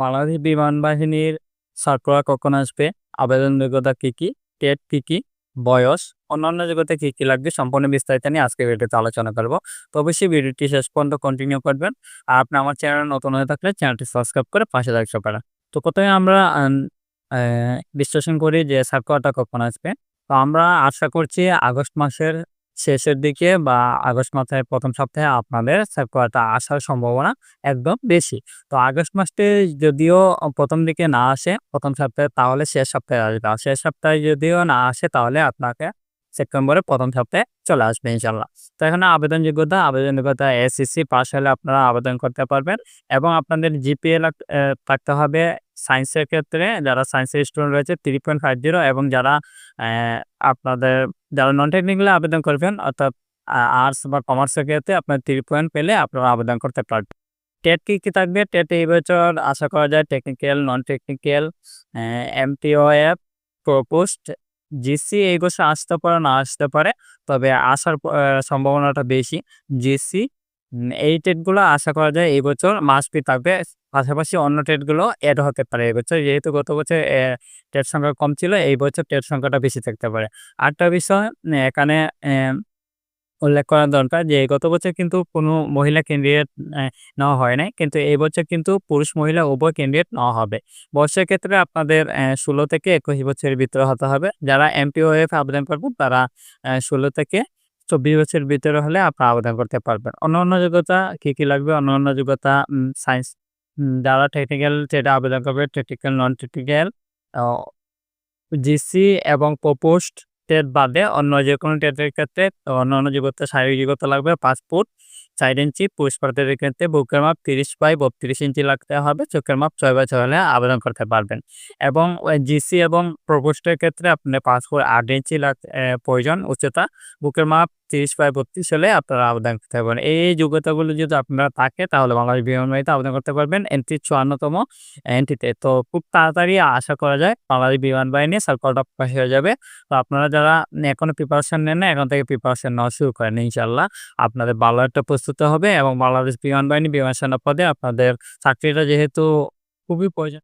বাংলাদেশ বিমান বাহিনীর সার্কুলার কখন আসবে? আবেদন যোগ্যতা কি কি? টেট কি কি? বয়স? অন্যান্য যোগ্যতা কি কি লাগবে? সম্পূর্ণ বিস্তারিত নিয়ে আজকে ভিডিওতে আলোচনা করব। তো অবশ্যই ভিডিওটি শেষ পর্যন্ত কন্টিনিউ করবেন। আর আপনি আমার চ্যানেল নতুন হয়ে থাকলে চ্যানেলটি সাবস্ক্রাইব করে পাশে থাকতে পারেন। তো প্রথমে আমরা বিশ্লেষণ করি যে সার্কুলারটা কখন আসবে। তো আমরা আশা করছি আগস্ট মাসের শেষের দিকে বা আগস্ট মাসের প্রথম সপ্তাহে আপনাদের সার্কুলারটা আসার সম্ভাবনা একদম বেশি। তো আগস্ট মাসে যদিও প্রথম দিকে না আসে, প্রথম সপ্তাহে তাহলে শেষ সপ্তাহে আসবে। আর শেষ সপ্তাহে যদিও না আসে তাহলে আপনাকে সেপ্টেম্বরের প্রথম সপ্তাহে চলে আসবে ইনশাল্লাহ। তো এখানে আবেদন যোগ্যতা আবেদন যোগ্যতা এসএসসি পাস হলে আপনারা আবেদন করতে পারবেন এবং আপনাদের জিপিএ থাকতে হবে সায়েন্সের ক্ষেত্রে। যারা সায়েন্সের স্টুডেন্ট রয়েছে থ্রি পয়েন্ট ফাইভ জিরো এবং যারা আপনাদের, যারা নন টেকনিক্যালে আবেদন করবেন, অর্থাৎ আর্টস বা কমার্সের ক্ষেত্রে আপনার থ্রি পয়েন্ট পেলে আপনারা আবেদন করতে পারবেন। টেট কি কি থাকবে? টেট এই বছর আশা করা যায় technical non technical MTOF proposed GC এই বছর আসতে পারে, না আসতে পারে, তবে আসার সম্ভাবনাটা বেশি। জেসি এই টেটগুলো আশা করা যায় এই বছর মাসপি থাকবে। পাশাপাশি অন্য টেটগুলো অ্যাড হতে পারে এবছর। বছর যেহেতু গত বছর টেট সংখ্যা কম ছিল, এই বছর টেট সংখ্যাটা বেশি থাকতে পারে। আরেকটা বিষয় এখানে উল্লেখ করা দরকার যে, গত বছর কিন্তু কোনো মহিলা ক্যান্ডিডেট নেওয়া হয় নাই। কিন্তু এই বছর কিন্তু পুরুষ মহিলা উভয় ক্যান্ডিডেট নেওয়া হবে। বয়সের ক্ষেত্রে আপনাদের ষোলো থেকে একুশ বছরের ভিতরে হতে হবে। যারা এমপিওএফ আবেদন করবেন, তারা ষোলো থেকে চব্বিশ বছরের ভিতরে হলে আপনারা আবেদন করতে পারবেন। অন্য অন্য যোগ্যতা কী কী লাগবে? অন্য অন্য যোগ্যতা সায়েন্স যারা টেকনিক্যাল যেটা আবেদন করবে টেকনিক্যাল নন টেকনিক্যাল জিসি এবং প্রপোস্ট টেট বাদে অন্য যে কোনো টেটের ক্ষেত্রে অন্য অন্য যোগ্যতা, শারীরিক যোগ্যতা লাগবে পাঁচ ফুট, চার ইঞ্চি প্রার্থীদের ক্ষেত্রে বুকের মাপ তিরিশ বাই বত্রিশ ইঞ্চি লাগতে হবে, চোখের মাপ ছয় বাই ছয় হলে আবেদন করতে পারবেন। এবং জিসি এবং প্রপোস্টের ক্ষেত্রে আপনার পাঁচ ফুট আট ইঞ্চি প্রয়োজন, উচ্চতা, বুকের মাপ তিরিশ বাই বত্রিশ হলে আপনারা আবেদন করতে পারবেন। এই যোগ্যতাগুলো যদি আপনারা থাকে, তাহলে বাংলাদেশ বিমান বাহিনীতে আবেদন করতে পারবেন এনটি চুয়ান্নতম এনটিতে। তো খুব তাড়াতাড়ি আশা করা যায় বাংলাদেশ বিমান বাহিনী সার্কলটা প্রকাশ হয়ে যাবে। তো আপনারা যারা এখনও প্রিপারেশন নেন না, এখন থেকে প্রিপারেশন নেওয়া শুরু করেন ইনশাল্লাহ আপনাদের ভালো একটা প্রস্তুত হবে এবং বাংলাদেশ বিমান বাহিনী বিমান সেনা পদে আপনাদের চাকরিটা যেহেতু খুবই প্রয়োজন